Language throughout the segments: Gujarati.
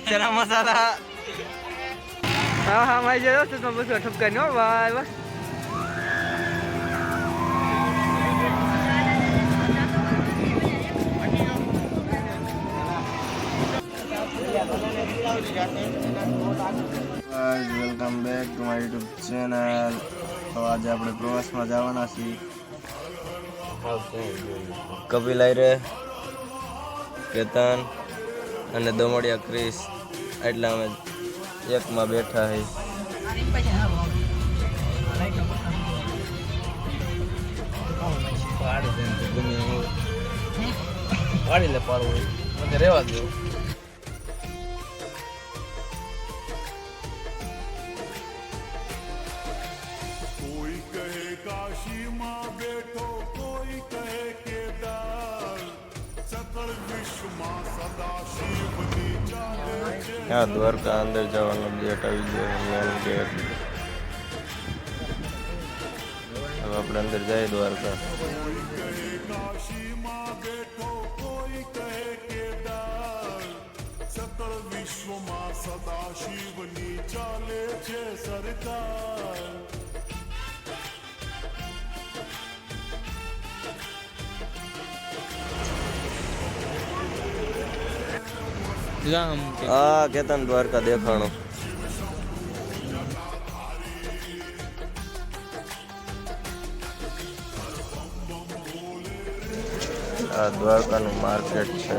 ચના મસાલા હા હા મારી જોયો તો તમે બધું ઠપકા નો ભાઈ બસ welcome back to my YouTube channel તો આજે આપણે પ્રવાસમાં જવાના છીએ. કપિલ આયરે કેતન. અને દમડિયા ક્રિસ એટલે અમે એકમાં બેઠા હઈ. પાડી લે પાડવું રહેવા રેવા હા દ્વારકા અંદર જવાનો ગેટ આવી ગયો મેન ગેટ હવે આપણે અંદર જઈએ દ્વારકા. વિશ્વમાં સદા શિવની ચાલે છે સરકાર. રામ હા કેતન દ્વારકા દેખાણો. આ દ્વારકાનું માર્કેટ છે.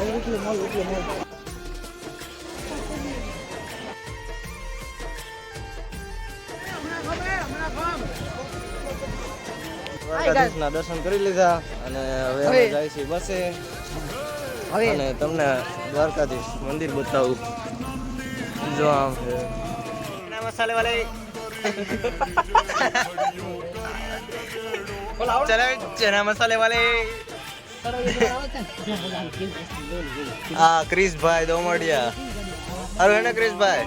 કેતન દ્વારકાધીશના દર્શન કરી લીધા અને હવે અમે જાય છે બસે. હવે. અને તમને દ્વારકાધીશ મંદિર બતાવું. જો આમ. મસાલે વાલે. ચલા ચના મસાલે વાલે. હા, ક્રિશભાઈ દોમડિયા. અરે એને ક્રિશભાઈ?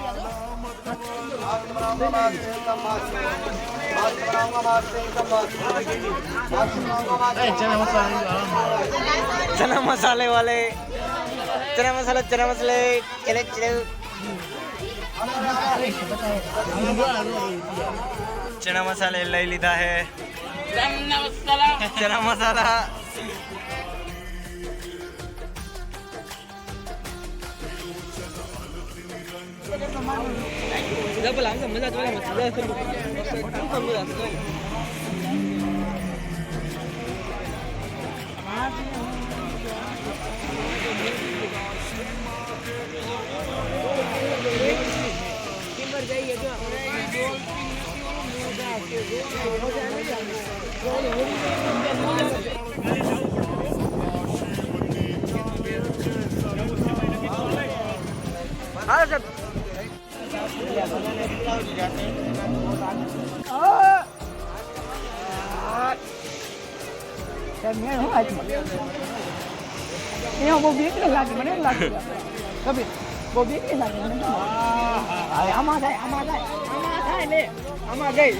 ચના મસાલે વાલે. ચના મસાલા ચના મસાલે, ચલે ચલે. ચના મસાલે લઈ લીધા હે. ચના મસાલા. ડબલ આમ તો મજા જ આવે મજા હા સાહેબ. અહીંયા બહુ બીક નહીં લાગે મને એમ લાગે કબીર બહુ બીક નહીં લાગે મને આમાં જાય આમાં જાય આમાં જાય લે આમાં ગઈ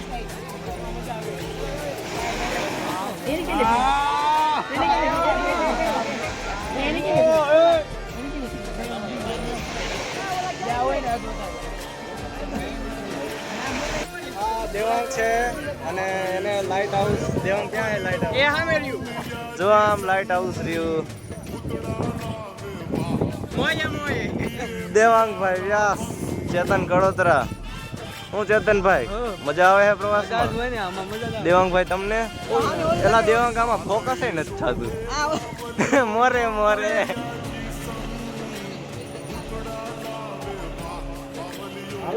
દેવાંગ છે અને એને લાઇટ હાઉસ દેવાંગ ક્યાં છે લાઇટ હાઉસ એ સામે રહ્યું. જો આમ લાઇટ હાઉસ રહ્યું. મોય મોય દેવાંગભાઈ વ્યાસ ચેતન કડોતરા હું ચેતનભાઈ? મજા આવે છે પ્રવાસ દેવાંગભાઈ તમને? પેલા દેવાંગ આમાં ફોકસ નથી થતું. મોરે મોરે.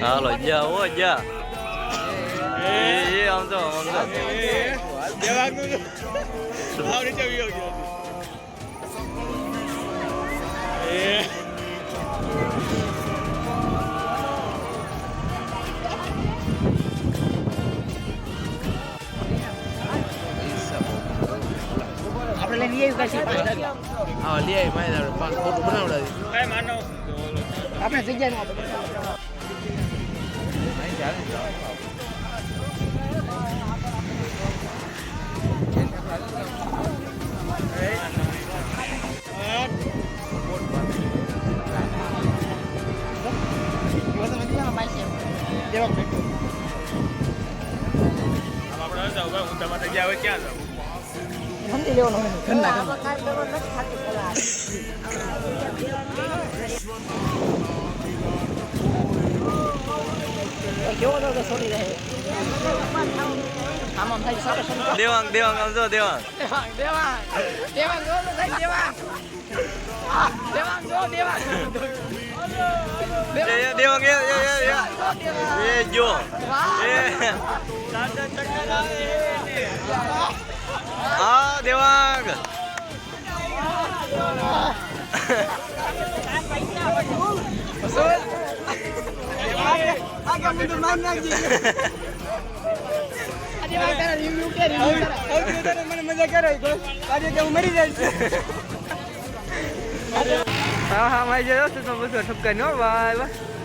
જા ઓ જા. એ એ આમ તો આમ તો. આપણે લઈને લઈ આવી હા લઈ આવી આપણે પાંચ ફોટો બનાવડાવી. આપણે જગ્યા નો સમજી લેવાનો ઘરના ઘરના કેવો તો છોડી રહે આમ આમ થાય સારો સંતો દેવાંગ દેવાંગ આમ જો દેવાંગ દેવાંગ દેવાંગ દેવાંગ જો તો થાય દેવાંગ દેવાંગ જો દેવાંગ દેવાંગ એ એ એ એ જો એ હા દેવાંગ આ દેવાંગ તારા હા હા મારી જોયો છે તમે બસો ઠપકા નો ભાઈ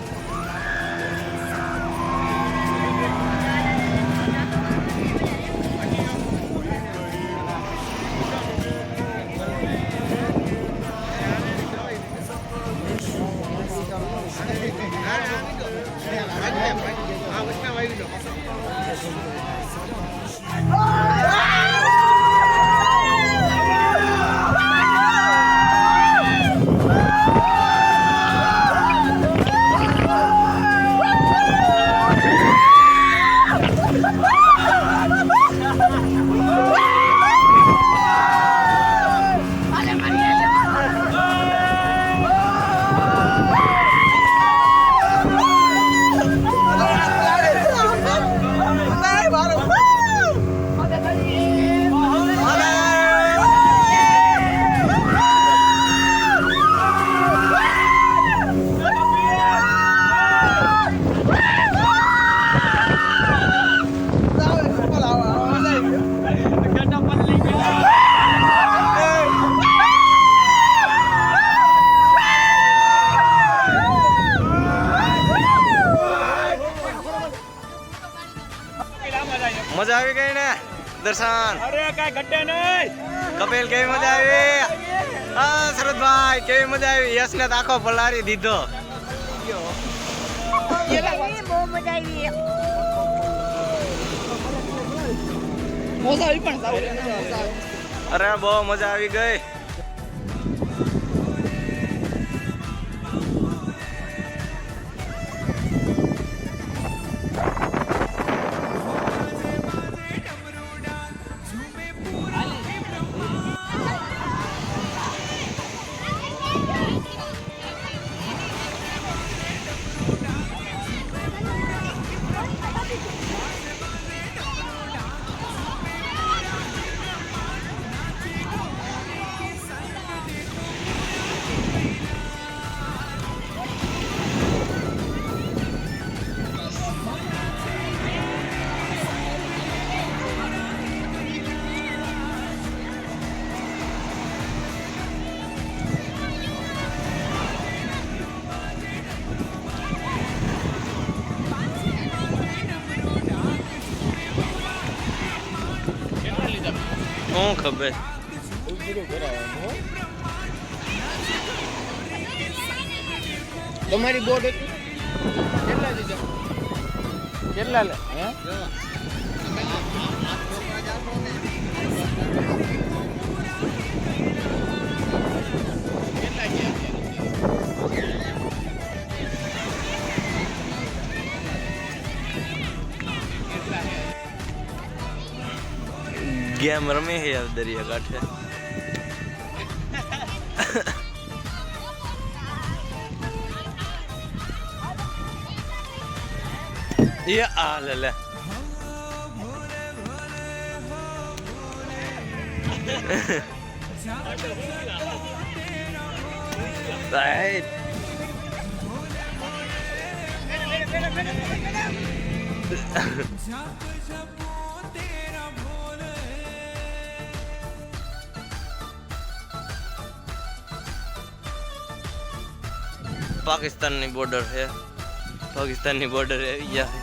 ને આખો પલારી દીધો. મોજા આવી પણ સારું. મોજા અરે બહુ મજા આવી ગઈ. શું ખબર? તમારી બોટ હતી? કેટલા લીધા કેટલા લે? ગેમ રમે છે યાર દરિયા કાંઠે એ આ લે લે Right. પાકિસ્તાનની બોર્ડર છે પાકિસ્તાનની બોર્ડર આવી ગયા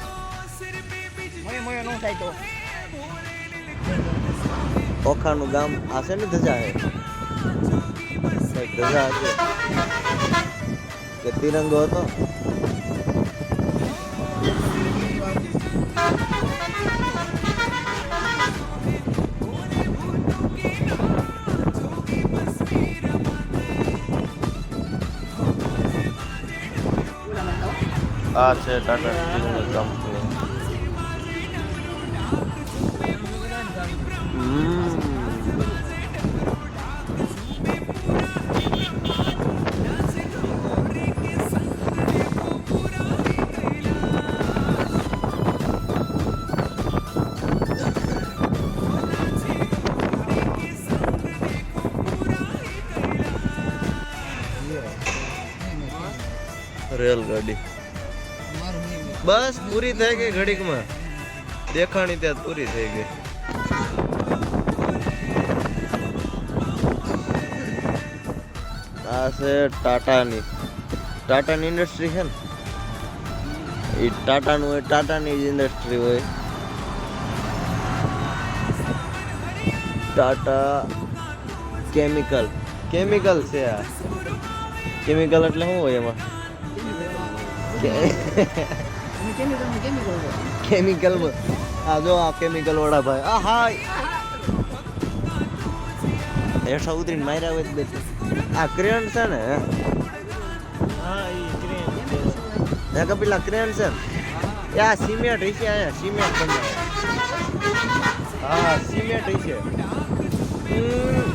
મોય મોય નો થાય તો ઓખાનું ગામ આ છે ને ધજા છે કંઈક ધજા છે કે તિરંગો હતો આ છે ટાટા સ્ટીલની કંપની રેલગાડી. બસ પૂરી થઈ ગઈ ઘડીકમાં. દેખાણી ત્યાં પૂરી થઈ ગઈ. આ છે ટાટાની. ટાટાની ઇન્ડસ્ટ્રી છે ને? એ ટાટાનું હોય, ટાટાની જ ઇન્ડસ્ટ્રી હોય. ટાટા કેમિકલ. કેમિકલ છે આ. કેમિકલ એટલે શું હોય એમાં? કેમિકલ આ જો આ કેમિકલ વાળા ભાઈ. આ હાય. હેઠા ઉતરીને માર્યા હોય બે આ ક્રેન છે ને હે? પેલા ક્રેન છે. ને? એ આ સિમેન્ટ હશે અહીંયા સિમેન્ટ બનાવે હા સિમેન્ટ હશે. હમ.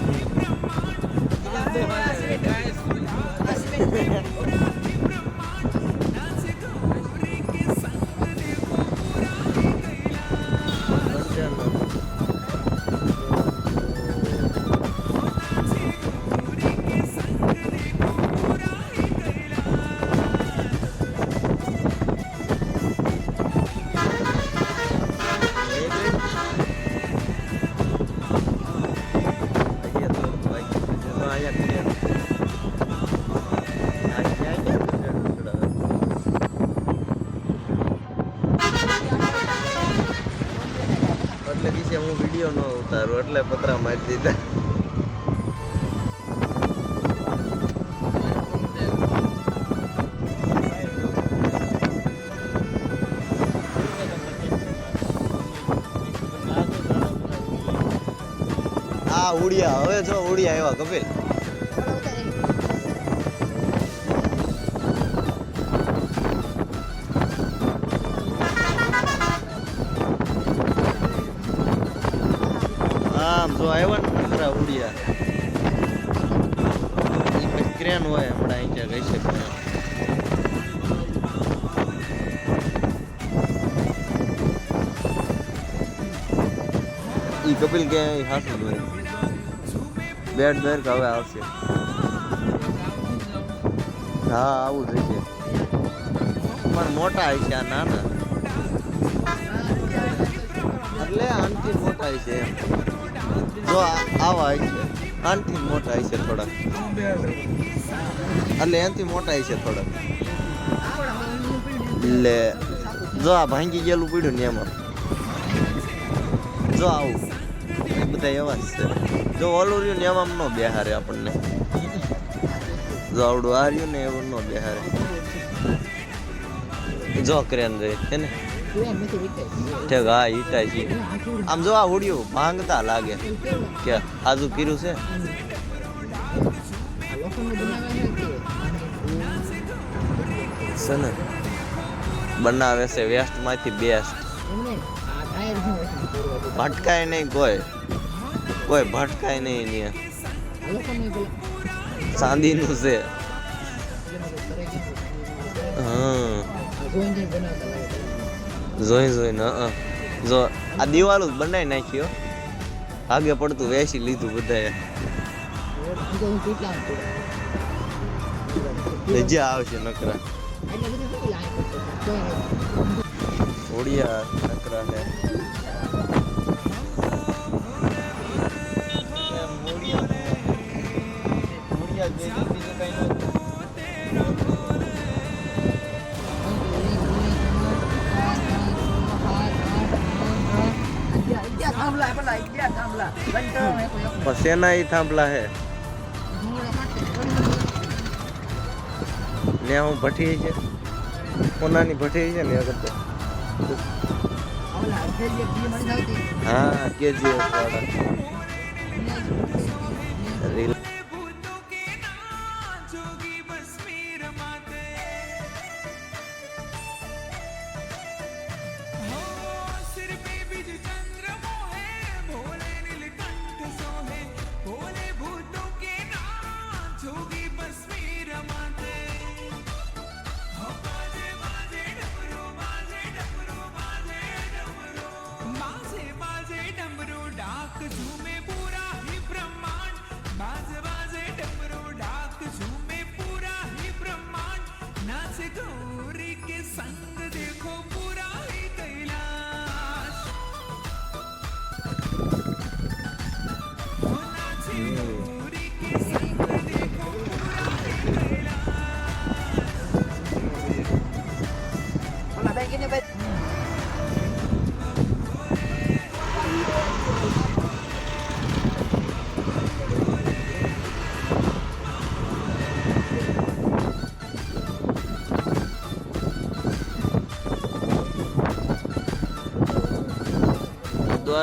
દિવસે હું વીડિયો ન ઉતારું, એટલે પતરા મારી દીધા. આ ઉડિયા, હવે જો ઉડિયા આવ્યા, કપિલ. હોય હમણાં અહીં ક્યાં ગઈ છે ઈ કપિલ કે હાથું હોય બેટ બેર કે હવે આવશે હા આવું જ છે પણ મોટા હશે આ નાના એટલે આનથી મોટા હશે એમ જો આ- આવા હશે આનથી મોટા હશે થોડાક એટલે એનાથી મોટા છે થોડાક. એટલે જો આ ભાંગી ગયેલું પડ્યું ને એમાં. જો આવું. એ બધા એવા જ છે. જો ઓલું રહ્યું ને એમાં ન બેહારે આપણને. જો આવડું આ રહ્યું ને એવું ન બેહારે. જો ક્રેન રહી છે ને? હા, ઈટાય છે. આમ જો આ ઉડ્યું, ભાંગતા લાગે. કે, આજુ કીરું છે? છે ને બનાવે છે વેસ્ટમાંથી બેસ્ટ ભટકાય નહીં કોઈ. કોઈ ભટકાય નહીં લોખંડ ચાંદીનું છે. જોઈ જોઈ ને જો આ દિવાલો જ બનાવી નાખ્યો. આગે પડતું વેચી લીધું બધાએ. મજા આવશે નકરા. એટલે બધું શું લાઈન કરતો જોઈને ઓડિયા નકરા હે પછી એના ઈ થાંભલા હે ને હું ભઠ્ઠી છે. કોનાની ભઠ્ઠી છે ને કરતો હા કેજીએફ વાળા.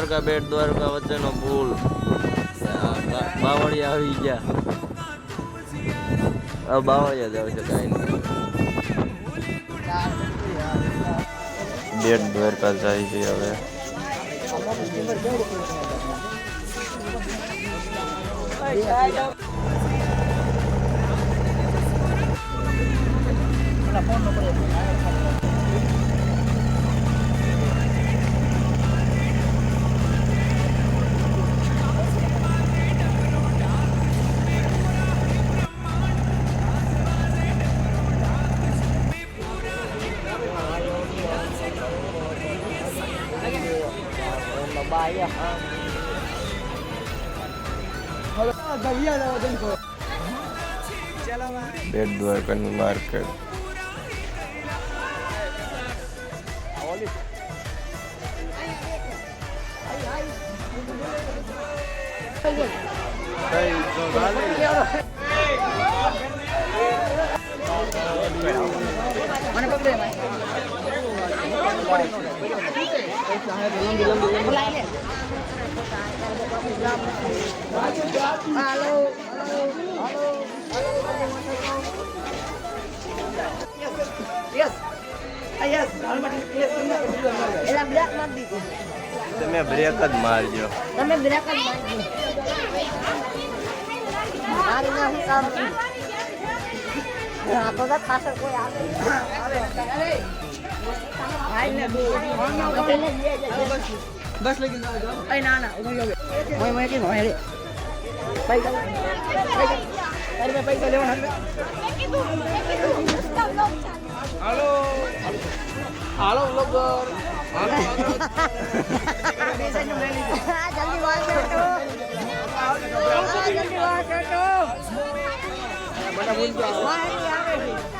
દ્વારકા બેટ, દ્વારકા વચ્ચેનો પુલ. બાવળિયા આવી ગયા. બાવળિયા જાવ છે કાંઈ બેટ દ્વારકા જાય છે હવે. બેટ દ્વારકાનું માર્કેટ મને પકડે તમે બ્રેક જ મારજો. તમે બ્રેક જ મારી મારી ના હું કામ તો that પાછળ કોઈ આવે. બસ લઈ ગયો ના ના ઊભી ગયો મોય મોય કે મોય રે પૈસા પૈસા અરે પૈસા લેવાના હાલો બ્લોગર જલ્દી વાત કરો જલ્દી વાત કરો જલ્દી વાત કરો ના મૂકી દે તું લઈ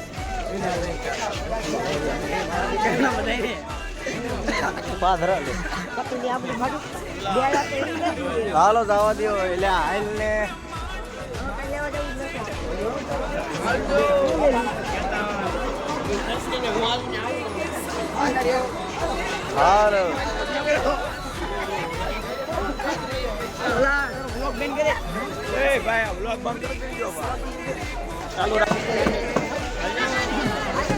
હાલો જવા દો એટલે હાલ. ને vlog બંધ કરી હાલ્યો ચાલુ લઈ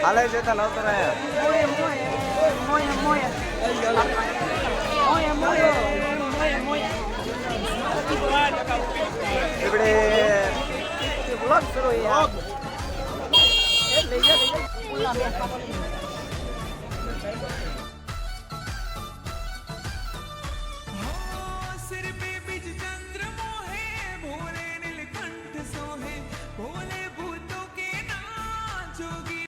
moye. હાલે જતા નહોતો ને Moje, moje, moje, moje. Moje, moje, moje, moje. આપણે Vlog લઈ જા. ઓલા બે.